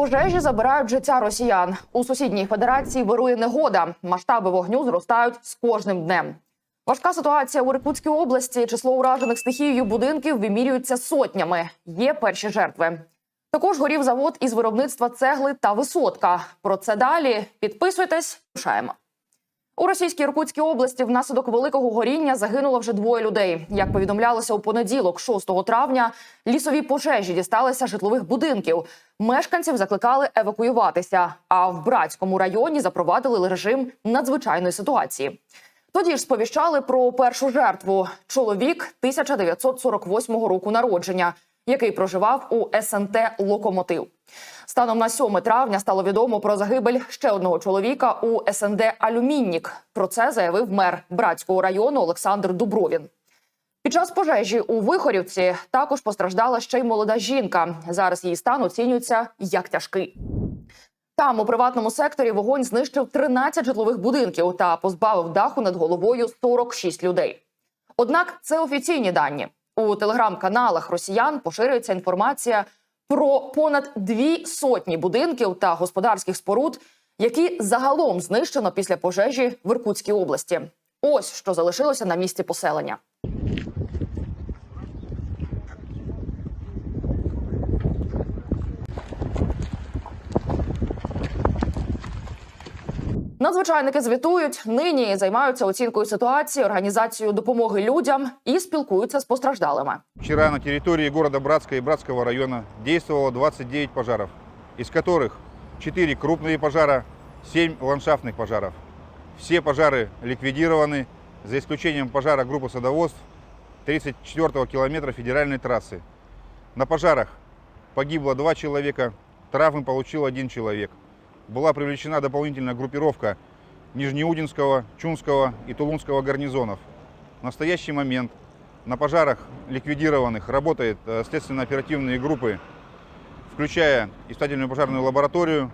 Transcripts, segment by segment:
Пожежі забирають життя росіян. У сусідній федерації вирує негода. Масштаби вогню зростають з кожним днем. Важка ситуація у Рикутській області. Число уражених стихією будинків вимірюється сотнями. Є перші жертви. Також горів завод із виробництва цегли та висотка. Про це далі підписуйтесь. Рушаємо. У російській Іркутській області внаслідок великого горіння загинуло вже двоє людей. Як повідомлялося у понеділок, 6 травня, лісові пожежі дісталися житлових будинків. Мешканців закликали евакуюватися. А в братському районі запровадили режим надзвичайної ситуації. Тоді ж сповіщали про першу жертву чоловік 1948 року народження, який проживав у СНТ Локомотив. Станом на 7 травня стало відомо про загибель ще одного чоловіка у СНД Алюміннік. Про це заявив мер братського району Олександр Дубровін. Під час пожежі у Вихорівці також постраждала ще й молода жінка. Зараз її стан оцінюється як тяжкий. Там у приватному секторі вогонь знищив 13 житлових будинків та позбавив даху над головою 46 людей. Однак це офіційні дані. У телеграм-каналах росіян поширюється інформація про понад дві сотні будинків та господарських споруд, які загалом знищено після пожежі в Іркутській області. Ось що залишилося на місці поселення. Надзвичайники звітують, нині займаються оцінкою ситуації, організацією допомоги людям і спілкуються з постраждалими. Вчера на территории города Братска и Братского района действовало 29 пожаров, из которых 4 крупные пожара, 7 ландшафтных пожаров. Все пожары ликвидированы, за исключением пожара группы садоводств 34-го километра федеральной трассы. На пожарах погибло 2 человека, травмы получил один человек. Была привлечена дополнительная группировка Нижнеудинского, Чунского и Тулунского гарнизонов. В настоящий момент на пожарах ликвидированных работают э, следственно-оперативные группы, включая испытательную пожарную лабораторию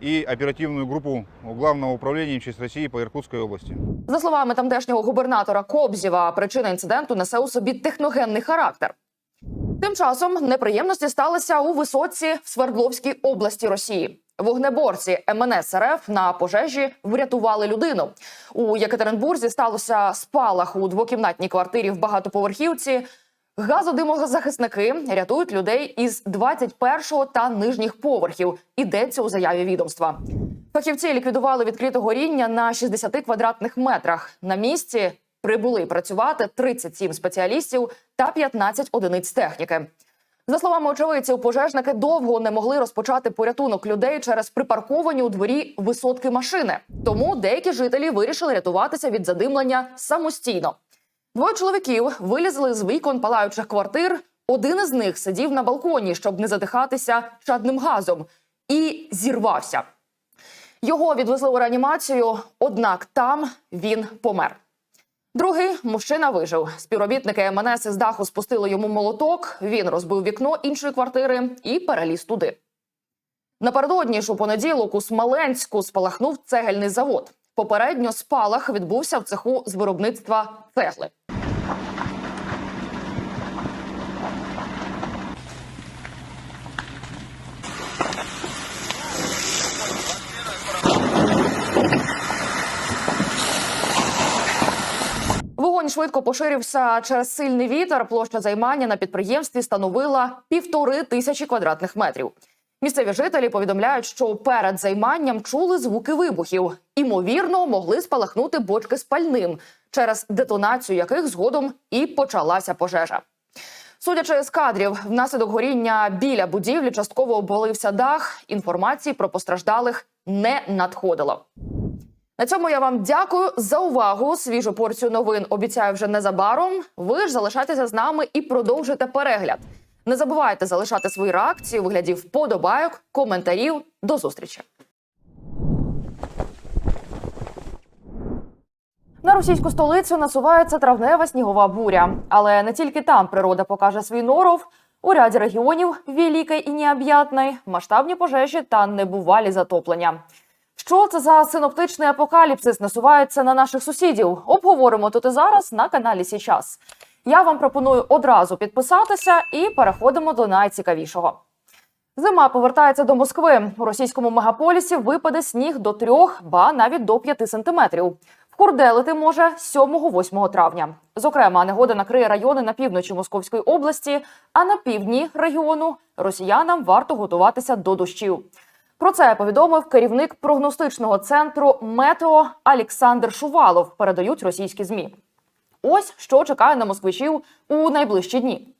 и оперативную группу Главного управления МЧС России по Иркутской области. За словами тамтешнього губернатора Кобзєва, причина інциденту несе у собі техногенний характер. Тим часом неприємності сталися у висоці в Свердловській області Росії. Вогнеборці МНС РФ на пожежі врятували людину. У Єкатеринбурзі сталося спалах у двокімнатній квартирі в багатоповерхівці. Газодимозахисники рятують людей із 21-го та нижніх поверхів. Ідеться у заяві відомства. Фахівці ліквідували відкрите горіння на 60 квадратних метрах. На місці прибули працювати 37 спеціалістів та 15 одиниць техніки. За словами очевидців, пожежники довго не могли розпочати порятунок людей через припарковані у дворі висотки машини. Тому деякі жителі вирішили рятуватися від задимлення самостійно. Двоє чоловіків вилізли з вікон палаючих квартир. Один із них сидів на балконі, щоб не задихатися чадним газом, і зірвався. Його відвезли у реанімацію, однак там він помер. Другий мужчина вижив. Співробітники МНС із даху спустили йому молоток. Він розбив вікно іншої квартири і переліз туди. Напередодні ж у понеділок у Смоленську спалахнув цегельний завод. Попередньо спалах відбувся в цеху з виробництва цегли. Вогонь швидко поширився через сильний вітер. Площа займання на підприємстві становила півтори тисячі квадратних метрів. Місцеві жителі повідомляють, що перед займанням чули звуки вибухів. Імовірно, могли спалахнути бочки з пальним, через детонацію яких згодом і почалася пожежа. Судячи з кадрів, внаслідок горіння біля будівлі частково обвалився дах. Інформації про постраждалих не надходило. На цьому я вам дякую за увагу. Свіжу порцію новин обіцяю вже незабаром. Ви ж залишайтеся з нами і продовжуйте перегляд. Не забувайте залишати свої реакції у вигляді вподобайок, коментарів. До зустрічі. На російську столицю насувається травнева снігова буря. Але не тільки там природа покаже свій норов. У ряді регіонів Великий і Необ'ятний масштабні пожежі та небувалі затоплення. Що це за синоптичний апокаліпсис насувається на наших сусідів? Обговоримо тут і зараз на каналі Січас. Я вам пропоную одразу підписатися і переходимо до найцікавішого. Зима повертається до Москви. У російському мегаполісі випаде сніг до трьох, ба навіть до п'яти сантиметрів. Вкурделити може 7-8 травня. Зокрема, негода накриє райони на півночі Московської області, а на півдні регіону росіянам варто готуватися до дощів. Про це повідомив керівник прогностичного центру Метео Олександр Шувалов. Передають російські змі. Ось що чекає на москвичів у найближчі дні.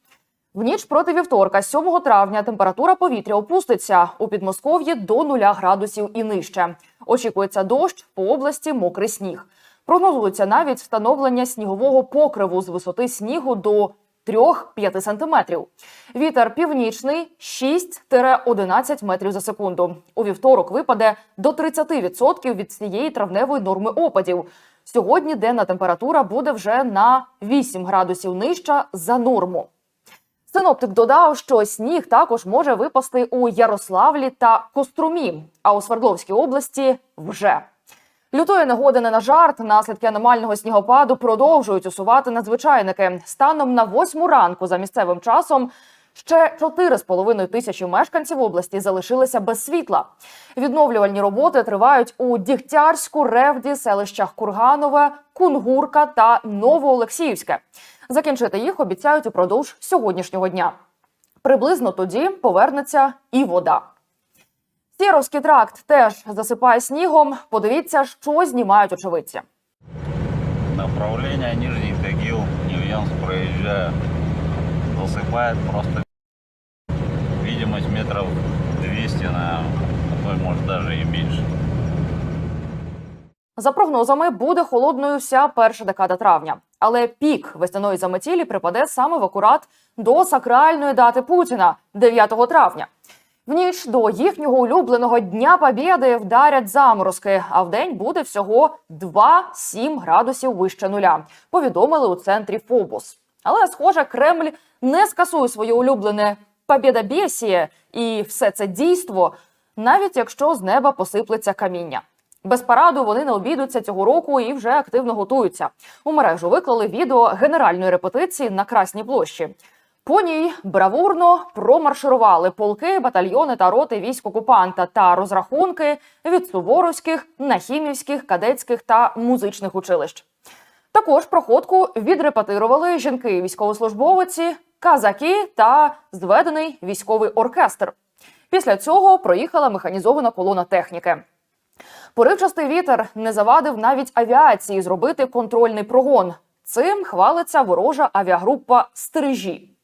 В ніч проти вівторка, 7 травня, температура повітря опуститься у Підмосков'ї до 0 градусів і нижче. Очікується дощ по області мокрий сніг. Прогнозується навіть встановлення снігового покриву з висоти снігу до 3-5 сантиметрів. Вітер північний 6-11 метрів за секунду. У вівторок випаде до 30% від цієї травневої норми опадів. Сьогодні денна температура буде вже на 8 градусів нижча за норму. Синоптик додав, що сніг також може випасти у Ярославлі та Кострумі, а у Свердловській області вже. Лютої негоди не на жарт. Наслідки аномального снігопаду продовжують усувати надзвичайники. Станом на восьму ранку за місцевим часом ще 4,5 тисячі мешканців області залишилися без світла. Відновлювальні роботи тривають у Дігтярську, Ревді, селищах Курганове, Кунгурка та Новоолексіївське. Закінчити їх обіцяють упродовж сьогоднішнього дня. Приблизно тоді повернеться і вода. Сєровський тракт теж засипає снігом. Подивіться, що знімають очевидці. Направление Нижний Тагил, Невьянск проезжаю. Засыпает просто видимость метров 200, наверное, а то может даже и. За прогнозами, буде холодною вся перша декада травня. Але пік весняної заметілі припаде саме в акурат до сакральної дати Путіна 9 травня. В ніч до їхнього улюбленого Дня Побєди вдарять заморозки, а в день буде всього 2-7 градусів вище нуля. Повідомили у центрі Фобос. Але, схоже, Кремль не скасує своє улюблене побєдобєсіє і все це дійство, навіть якщо з неба посиплеться каміння. Без параду вони не обійдуться цього року і вже активно готуються. У мережу виклали відео генеральної репетиції на Красній площі. По ній бравурно промарширували полки, батальйони та роти військ окупанта та розрахунки від суворовських, нахімівських, кадетських та музичних училищ. Також проходку відрепетирували жінки військовослужбовиці, казаки та зведений військовий оркестр. Після цього проїхала механізована колона техніки. Поривчастий вітер не завадив навіть авіації зробити контрольний прогон. Цим хвалиться ворожа авіагрупа Стрижі.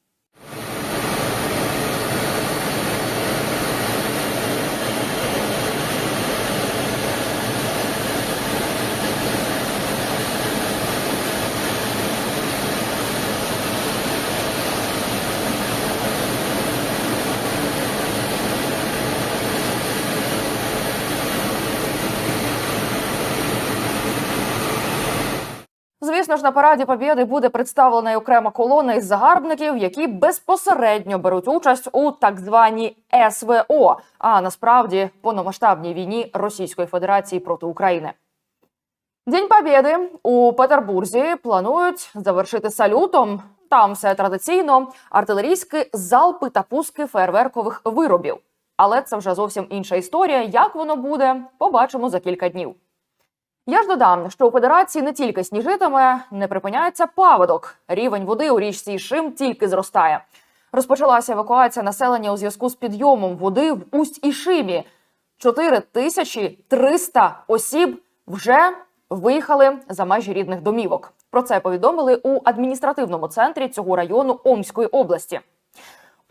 Звісно ж, на параді Побєди буде представлена й окрема колона із загарбників, які безпосередньо беруть участь у так званій СВО, а насправді повномасштабній війні Російської Федерації проти України. День Побєди у Петербурзі планують завершити салютом. Там все традиційно артилерійські залпи та пуски фейерверкових виробів. Але це вже зовсім інша історія. Як воно буде, побачимо за кілька днів. Я ж додам, що у федерації не тільки сніжитиме, не припиняється паводок. Рівень води у річці Ішим тільки зростає. Розпочалася евакуація населення у зв'язку з підйомом води в усть Ішимі. 4300 осіб вже виїхали за межі рідних домівок. Про це повідомили у адміністративному центрі цього району Омської області.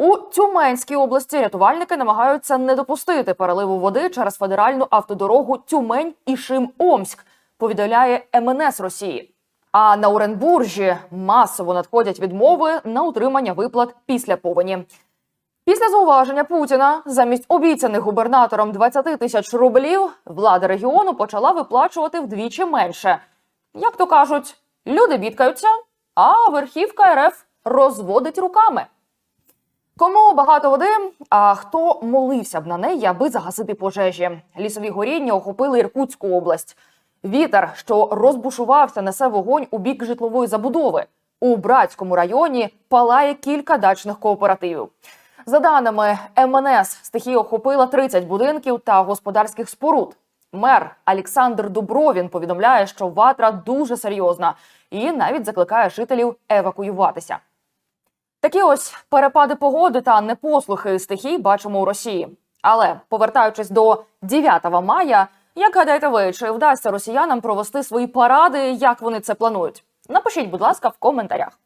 У Тюменській області рятувальники намагаються не допустити переливу води через федеральну автодорогу Тюмень ішим Омськ. Повідомляє МНС Росії. А на Оренбуржі масово надходять відмови на утримання виплат після повені. Після зауваження Путіна замість обіцяних губернатором 20 тисяч рублів влада регіону почала виплачувати вдвічі менше. Як то кажуть, люди бідкаються, а верхівка РФ розводить руками. Кому багато води, а хто молився б на неї, аби загасити пожежі? Лісові горіння охопили Іркутську область. Вітер, що розбушувався, несе вогонь у бік житлової забудови. У братському районі палає кілька дачних кооперативів. За даними МНС, стихія охопила 30 будинків та господарських споруд. Мер Олександр Дубровін повідомляє, що ватра дуже серйозна і навіть закликає жителів евакуюватися. Такі ось перепади погоди та непослухи стихій бачимо у Росії. Але повертаючись до 9 мая, як гадаєте ви, чи вдасться росіянам провести свої паради, як вони це планують? Напишіть, будь ласка, в коментарях.